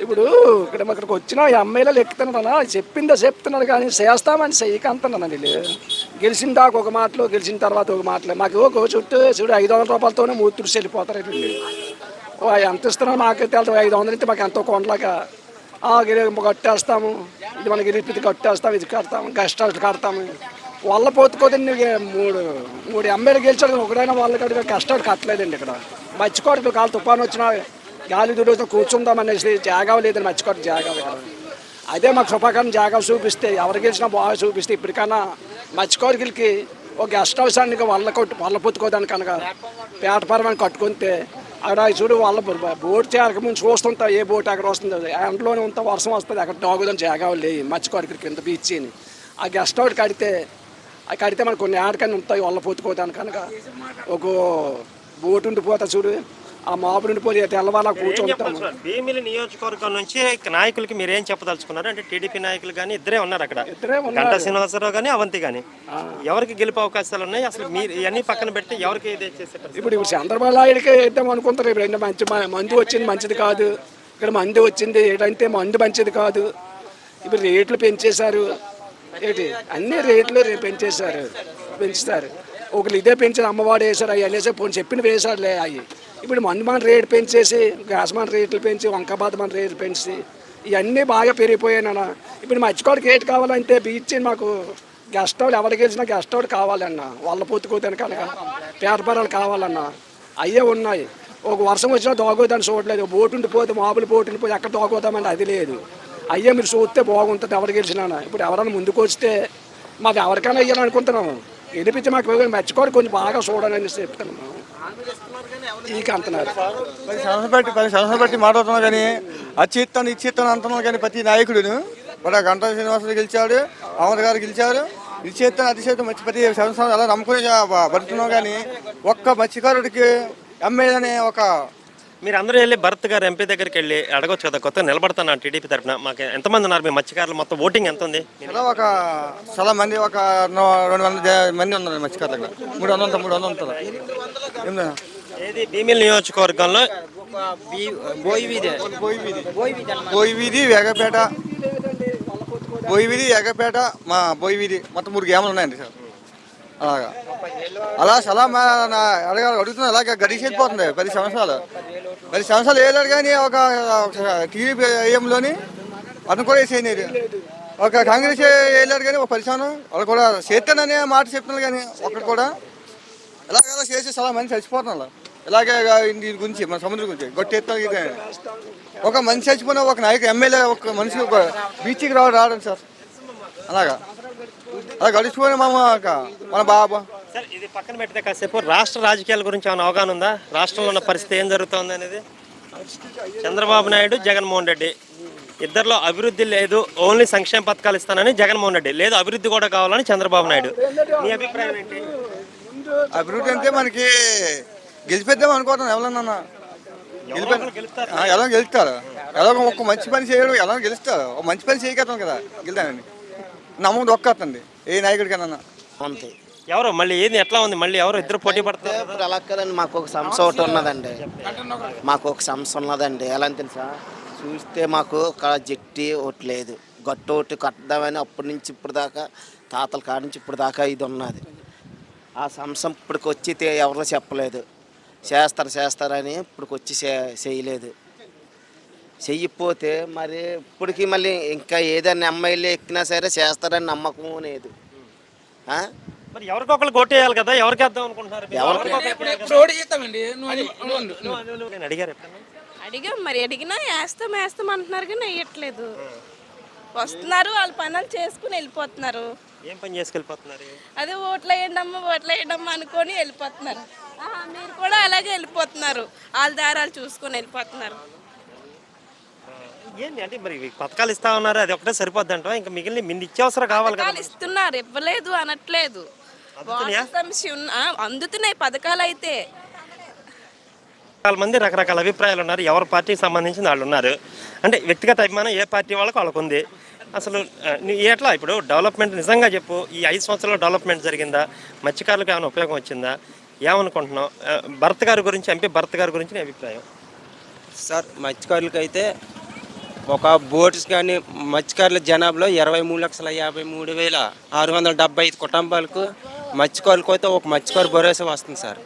ఇప్పుడు ఇక్కడ ఇక్కడికి వచ్చిన ఈ అమ్మాయిలో ఎక్కుతున్నాడు చెప్పిందో చెప్తున్నాడు కానీ చేస్తామని చెయ్యక అంటున్నాను గెలిచిన దాకా ఒక మాటలు గెలిచిన తర్వాత ఒక మాటలు. మాకు ఒక చుట్టూ చూడు ఐదు వందల రూపాయలతోనే మూతుడు వెళ్ళిపోతారు వీళ్ళు. ఓ ఎంత ఇస్తున్నావు మాకు వెళ్తాం ఐదు వందలు అయితే మాకు ఎంతో కొండలాగా. ఆ, గిరి- కట్టేస్తాము. ఇది మన గిరిపితి కట్టేస్తాము ఇది కడతాము కష్టాలు కడతాము. వాళ్ళ పోతుకోదండి మూడు మూడు అమ్మాయిలు గెలిచాడు ఒకడైనా వాళ్ళ కాడికి కష్టాలు కట్టలేదండి ఇక్కడ. మర్చికోవడం కాలు తుఫాను వచ్చినా గాలి దుడితో కూర్చుందాం అనేసి జాగా లేదని మర్చికోవడం జాగా అదే మా కృపాకరం జాగా చూపిస్తే ఎవరు గెలిచినా బాగా చూపిస్తే ఇప్పటికన్నా మర్చికోరికలకి ఒక గెస్ట్ హౌస్ అండి వాళ్ళ కొట్టు వల్ల పొత్తుకోదానికి కనుక పేటపరమని కట్టుకుంటే అక్కడ చూడు వాళ్ళ బోట్ చేరక ముందు చూస్తుంటా ఏ బోట్ అక్కడ వస్తుంది. ఎండలోనే ఉంటా వర్షం వస్తుంది అక్కడ తాగుదాం జాగా లేవు మర్చికోరికల కింద బీచ్ని ఆ గెస్ట్ హౌస్ కడితే అవి కడితే మనకు కొన్ని ఆడకని ఉంటాయి వల్ల పొత్తుకోదానికి కనుక ఒక బోట్ ఉండిపోతా చూడు. ఆ మాపుడు ఉండిపోతే తెల్లవాళ్ళ కూర్చుంటాము భీమిలి నియోజకవర్గం నుంచి నాయకులకి మీరు ఏం చెప్పదలుచుకున్నారు? అంటే టీడీపీ నాయకులు కానీ ఇద్దరే ఉన్నారు అక్కడ. గంటా శ్రీనివాసరావు కానీ అవంతి కానీ ఎవరికి గెలిపే అవకాశాలు ఉన్నాయి? అసలు మీరు ఇవన్నీ పక్కన పెట్టి ఎవరికి ఇది ఇప్పుడు ఇప్పుడు చంద్రబాబు నాయుడికి వేద్దాం అనుకుంటారు. ఇప్పుడు మంచి మందు వచ్చింది మంచిది కాదు. ఇక్కడ మందు వచ్చింది ఏంటంటే మందు మంచిది కాదు. ఇప్పుడు రేట్లు పెంచేశారు. ఏంటి? అన్ని రేట్లు పెంచేశారు. పెంచుతారు. ఒకరు ఇదే పెంచిన అమ్మవాడు వేశారు అవి అనేసి పోనీ చెప్పిన వేశారులే అవి ఇప్పుడు మందు మన రేటు పెంచేసి గ్యాస్ మన రేట్లు పెంచి వంకబాద మన రేట్లు పెంచి ఇవన్నీ బాగా పెరిగిపోయాయి ఇప్పుడు మర్చికోడికి ఏటి కావాలంటే బీచ్ మాకు గెస్ట్ హౌస్ ఎవరికి గెలిచినా గెస్ట్ హౌస్ కావాలన్న. వాళ్ళ పొత్తుకోదానికి కనుక పేటపరాలు కావాలన్న. అయ్యే ఉన్నాయి. ఒక వర్షం వచ్చినా దోగోదాన్ని చూడలేదు. బోటు ఉండిపోతే మామూలు బోటు ఉండిపోతే ఎక్కడ దోగోదామంటే అది లేదు. అయ్యే మీరు చూస్తే బాగుంటుంది ఎవరు గెలిచినా ఇప్పుడు ఎవరైనా ముందుకు వస్తే మాకు ఎవరికైనా అయ్యాలనుకుంటున్నాము వినిపించి మాకు మర్చిపోయి కొంచెం బాగా చూడాలని చెప్తున్నాము ఇక అంటున్నారు. పది సంవత్సరం పది సంవత్సరం పెట్టి మాట్లాడుతున్నాం కానీ అది ఇస్తాను ఇచ్చి కానీ ప్రతి నాయకుడును. కూడా గంటా శ్రీనివాసరావు గెలిచాడు అమర్ గారు గెలిచారు. ఇది చేస్తాను అది చేస్తాను మంచి ప్రతి సంవత్సరం అలా నమ్ముకుని బ- బతుకుతున్నాం కానీ ఒక్క మత్స్యకారుడికి ఎమ్మెల్యే అనే ఒక మీరు అందరూ వెళ్ళి భరత్ గారు ఎంపీ దగ్గరికి వెళ్ళి అడగొచ్చు కదా కొత్తగా నిలబడుతున్నాను టీడీపీ తరఫున. మాకు ఎంతమంది ఉన్నారు మీ మత్స్యకారులు? మొత్తం ఓటింగ్ ఎంత ఉంది ఒక చాలా మంది ఒక రెండు వందల మంది ఉన్నారు మత్స్యకారులు దగ్గర మూడు వందలు మూడు వందలు ఉంటారు ఏం ఏది? భీమిలి నియోజకవర్గంలో? బోయి వీధి వేగపేట. బోయి వీధి వేగపేట మా బోయి వీధి మొత్తం మూడు గ్రామాలు ఉన్నాయండి సార్. అలాగా. అలా సలా మా నా అడగా అడుగుతున్నా అలాగే గడిచి వెళ్ళిపోతుంది పది సంవత్సరాలు. పది సంవత్సరాలు వేయలేడు కానీ ఒక టీడీపీ ఏఎంలోని అతను కూడా వేసేయలేదు. ఒక కాంగ్రెస్ వేయలేడు కానీ ఒక పది వాళ్ళు కూడా చేస్తాననే మాట చెప్తున్నారు కానీ ఒకటి కూడా ఎలాగలా చేసి చాలా మంది చచ్చిపోతున్నారు ఇలాగే దీని గురించి మన సముద్రం గురించి గొట్టెత్తాలి ఒక మనిషి చచ్చిపోయిన ఒక నాయకు ఎమ్మెల్యే ఒక మనిషి ఒక బీచ్కి రావడం రావడం సార్. అలాగా. అలా గడిచిపోయిన మా ఒక- మన బాబా. సార్ ఇది పక్కన పెడితే కాసేపు రాష్ట్ర రాజకీయాల గురించి ఏమైనా అవగాహన ఉందా? రాష్ట్రంలో ఉన్న పరిస్థితి ఏం జరుగుతోంది అనేది? చంద్రబాబు నాయుడు జగన్మోహన్ రెడ్డి. ఇద్దరిలో అభివృద్ధి లేదు ఓన్లీ సంక్షేమ పథకాలు ఇస్తానని జగన్మోహన్ రెడ్డి. లేదు అభివృద్ధి కూడా కావాలని చంద్రబాబు నాయుడు. మీ అభిప్రాయం ఏంటి? అభివృద్ధి అంటే మనకి గెలిపిద్దాం అనుకోవటం ఎవరన్నా. ఎలా గెలుస్తారు ఎలా ఒక మంచి పని చేయడం ఎలా గెలుస్తారు. ఒక మంచి పని చేయగలుగుతాం కదా గెలుతానండి నమ్మకం దొక్కతండి ఏ నాయకుడికైనా అంతే. ఎవరు? మళ్ళీ ఏది? ఎట్లా ఉంది? మళ్ళీ ఎవరు? ఇద్దరు పోటీ పడతారు ఇప్పుడు అలా కదండి మాకు ఒక సంస్థ ఒకటి ఉన్నదండి. మాకు ఒక సంస్థ ఉన్నదండి. ఎలా అని తెలుసా? చూస్తే మాకు ఒక జట్టి ఒకటి లేదు. గట్టు ఒకటి కట్టదామని అప్పటి నుంచి ఇప్పుడు దాకా తాతల కాడి నుంచి ఇప్పుడు దాకా ఇది ఉన్నది. ఆ సంస్థ ఇప్పటికి వచ్చి ఎవరు చెప్పలేదు. చేస్తారు చేస్తారని ఇప్పటికి వచ్చి చేయలేదు. చెయ్యకపోతే మరి ఇప్పటికి మళ్ళీ ఇంకా ఏదైనా ఎమ్మెల్యే ఎక్కినా సరే చేస్తారని నమ్మకం లేదు. ఆ? మరి ఎవరికొకరు కొట్టేయాలి కదా ఎవరికి వేద్దాం అనుకుంటున్నారు అడిగారు? అడిగాం మరి అడిగినా వేస్తాం వేస్తాం అంటున్నారు కానీ వేయట్లేదు. వస్తున్నారు వాళ్ళ పనులు చేసుకుని వెళ్ళిపోతున్నారు. ఏం పని చేసుకెళ్ళిపోతున్నారు? అదే ఓట్లు వేయండి అమ్మ ఓట్లు వేయండి అమ్మ అనుకొని వెళ్ళిపోతున్నారు. మీరు కూడా అలాగే వెళ్ళిపోతున్నారు. వాళ్ళ దారాలు చూసుకొని వెళ్ళిపోతున్నారు. ఏంటి అంటే మరి ఇవి పథకాలు ఇస్తా ఉన్నారు అది ఒకటే సరిపోద్ది అంటావా? ఇంకా మిగిలిన మీ నిత్యావసర కావాలి కదా పథకాలు ఇస్తున్నారు ఇవ్వలేదు అనట్లేదు. అందుతున్నాయా? వాటర్ సమస్య ఉన్న ఆ, అందుతున్నాయి పథకాలు అయితే చాలా మంది రకరకాల అభిప్రాయాలు ఉన్నారు ఎవరి పార్టీకి సంబంధించిన వాళ్ళు ఉన్నారు. అంటే వ్యక్తిగత అభిమానం ఏ పార్టీ వాళ్ళకి వాళ్ళకు ఉంది. అసలు ఆ, నీ- ఎట్లా ఇప్పుడు డెవలప్మెంట్ నిజంగా చెప్పు ఈ ఐదు సంవత్సరాల్లో డెవలప్మెంట్ జరిగిందా? మత్స్యకారులకు ఏమైనా ఉపయోగం వచ్చిందా? ఏమనుకుంటున్నావు? ఆ, భరత్ గారి గురించి ఎంపీ భరత్ గారి గురించి నీ అభిప్రాయం? సార్ మత్స్యకారులకైతే ఒక బోట్స్ కానీ మత్స్యకారుల జనాభాలో ఇరవై మూడు లక్షల యాభై మూడు వేల ఆరు వందల డెబ్బై ఐదు కుటుంబాలకు మత్స్యకారులకు అయితే ఒక మత్స్యకారు భరోసా వస్తుంది సార్.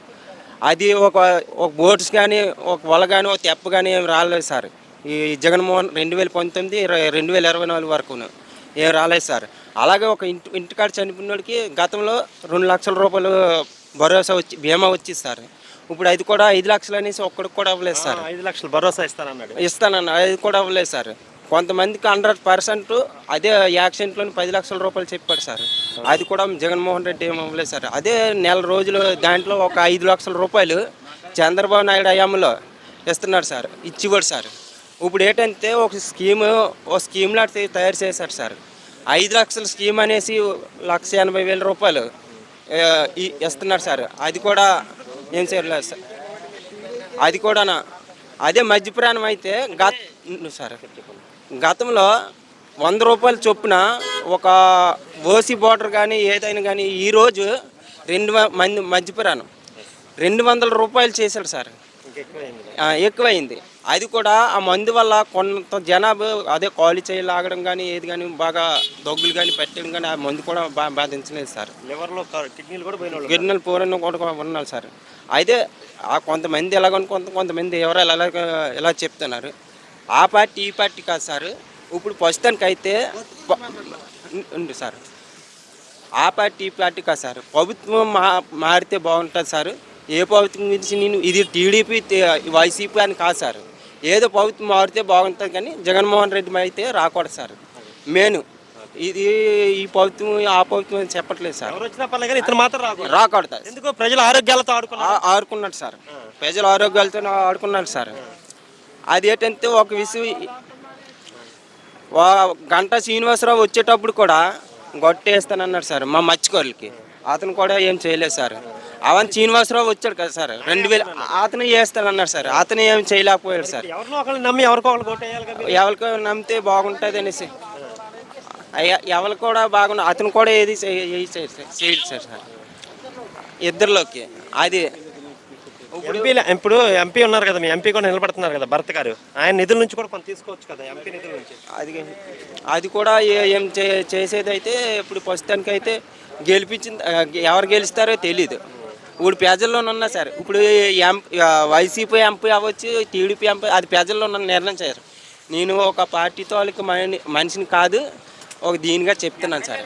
అది ఒక ఒక బోట్స్ కానీ ఒక వల కానీ ఒక తెప్ప కానీ ఏం రాలేదు సార్. ఈ జగన్మోహన్ రెండు వేల పంతొమ్మిది ఇరవై- రెండు వేల ఇరవై నాలుగు వరకును ఏం రాలేదు సార్. అలాగే ఒక ఇంటి ఇంటికాడ చనిపోయినోడికి గతంలో రెండు లక్షల రూపాయలు భరోసా వచ్చి బీమా వచ్చింది సార్. ఇప్పుడు అది కూడా ఐదు లక్షలు అనేసి ఒక్కడికి కూడా అవ్వలేదు సార్. ఐదు లక్షలు భరోసా ఇస్తానన్నాడు. ఇస్తానన్న అది కూడా అవ్వలేదు సార్. కొంతమందికి హండ్రెడ్ పర్సెంట్ అదే యాక్సిడెంట్లోని పది లక్షల రూపాయలు చెప్పాడు సార్. అది కూడా జగన్మోహన్ రెడ్డి ఏం అవ్వలేదు సార్. అదే నెల రోజులు దాంట్లో ఒక ఐదు లక్షల రూపాయలు చంద్రబాబు నాయుడు హయాంలో ఇస్తున్నాడు సార్ ఇచ్చివాడు సార్. ఇప్పుడు ఏంటంటే ఒక స్కీమ్ ఒక స్కీమ్ లాంటి తయారు చేశారు సార్. ఐదు లక్షల స్కీమ్ అనేసి లక్ష ఎనభై వేల రూపాయలు ఇస్తున్నారు సార్. అది కూడా ఏం చేయలేదు సార్. అది కూడానా? అదే మధ్యప్రాణం అయితే గత సార్ గతంలో వంద రూపాయల చొప్పున ఒక ఓసీ బోర్డర్ కానీ ఏదైనా కానీ ఈరోజు రెండు మంది మధ్యప్రాణం రెండు వందల రూపాయలు చేశాడు సార్. ఎక్కువైంది. అది కూడా ఆ మందు వల్ల కొంత జనాభా అదే కాలు చేయి లాగడం కానీ ఏది కానీ బాగా దగ్గులు కానీ పెట్టడం కానీ ఆ మందు కూడా బాగా బాధించలేదు సార్. లివర్లో కిడ్నీలు కూడా గిన్నెల పూరను కూడా ఉన్నారు సార్. అయితే ఆ కొంతమంది ఎలాగని కొంతమంది ఎవరు ఎలా ఎలా చెప్తున్నారు. ఆ పార్టీ ఈ పార్టీ కాదు సార్. ఇప్పుడు ప్రస్తుతానికి అయితే సార్. ఆ పార్టీ ఈ పార్టీ కాదు సార్. ప్రభుత్వం మా మారితే బాగుంటుంది సార్. ఏ ప్రభుత్వం గురించి నేను ఇది టీడీపీ వైసీపీ అని కాదు సార్. ఏదో ప్రభుత్వం మారితే బాగుంటుంది కానీ జగన్మోహన్ రెడ్డి అయితే రాకూడదు సార్. మెయిన్ ఇది ఈ ప్రభుత్వం ఆ ప్రభుత్వం అని చెప్పట్లేదు సార్. ఎవరు వచ్చినా పర్లేదు కానీ ఇతను మాత్రం రాకూడదు. రాకూడదు. ఎందుకు ప్రజల ఆరోగ్యాలతో ఆడుకున్నారు ఆ- ఆడుకున్నాడు సార్. ప్రజల ఆరోగ్యాలతో ఆడుకున్నాడు సార్. అది ఏంటంటే ఒక విషయం వా- గంట శ్రీనివాసరావు వచ్చేటప్పుడు కూడా గొట్టేస్తానన్నాడు సార్ మా మత్స్యకారులకి. అతను కూడా ఏం చేయలేదు సార్. అవన్ శ్రీనివాసరావు వచ్చాడు కదా సార్ రెండు వేలు అతను చేస్తానన్నాడు సార్. అతను ఏం చేయలేకపోయాడు సార్. ఎవరినో ఒకళ్ళు నమ్మి ఎవరికో ఒకళ్ళు కొట్టేయాలి కదా ఎవరికో నమ్మితే బాగుంటుంది అనేసి. ఎవరు కూడా బాగున్నా అతను కూడా ఏది చేయ- ఏది చేయడు సార్. సార్ ఇద్దరిలోకి. అది ఎంపీ ఇప్పుడు ఎంపీ ఉన్నారు కదా మీ ఎంపీ కూడా నిలబడుతున్నారు కదా భరత్ గారు. ఆయన నిధుల నుంచి కూడా కొంత తీసుకోవచ్చు కదా ఎంపీ నిధుల నుంచి. అది అది కూడా ఏ- చేసేది అయితే ఇప్పుడు ప్రస్తుతానికి అయితే గెలిపించింది ఎవరు గెలుస్తారో తెలీదు. ఇప్పుడు ప్రజల్లోనే ఉన్నా సార్ ఇప్పుడు ఎం వైసీపీ ఎంపీ అవ్వచ్చు టీడీపీ ఎంపీ అది ప్రజల్లో ఉన్న నిర్ణయం చేయరు నేను ఒక పార్టీ తాలూకు మని మనిషిని కాదు ఒక దీనిగా చెప్తున్నాను సార్.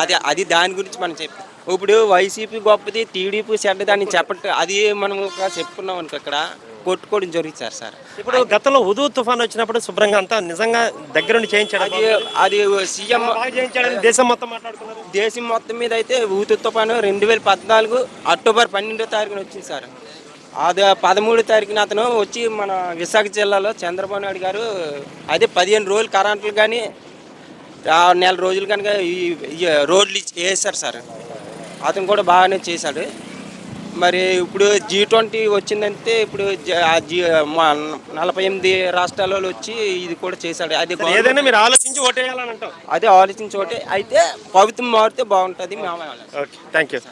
అది అది దాని గురించి మనం చెప్ ఇప్పుడు వైసీపీ గొప్పది టీడీపీ చెడ్డదని చెప్పట్టు అది మనం ఒక చెప్పుకున్నాం అనుకో ఇక్కడ కొట్టుకోవడం జరుగుతుంది సార్ సార్. ఇప్పుడు గతంలో ఉదూ తుఫాన్ వచ్చినప్పుడు శుభ్రంగా అంతా నిజంగా దగ్గరుండి చేయించాడు అది అది సీఎం దేశం మొత్తం మాట్లాడుకున్నారు. దేశం మొత్తం మీద అయితే ఊతు తుఫాను రెండు వేల పద్నాలుగు అక్టోబర్ పన్నెండో తారీఖున వచ్చింది సార్. అది పదమూడో తారీఖున అతను వచ్చి మన విశాఖ జిల్లాలో చంద్రబాబు నాయుడు గారు అదే పదిహేను రోజులు కరెంట్లు కానీ నెల రోజులు కనుక ఈ రోడ్లు వేశారు సార్. అతను కూడా బాగానే చేశాడు. మరి ఇప్పుడు జీ ట్వంటీ వచ్చిందంటే ఇప్పుడు జ- నలభై ఎనిమిది రాష్ట్రాలలో వచ్చి ఇది కూడా చేశాడు. అది ఏదైనా మీరు ఆలోచించి ఓటేయాలని అంటాం అదే ఆలోచించి ఒకటి అయితే ప్రభుత్వం మారితే బాగుంటుంది. మా ఓకే థ్యాంక్ యూ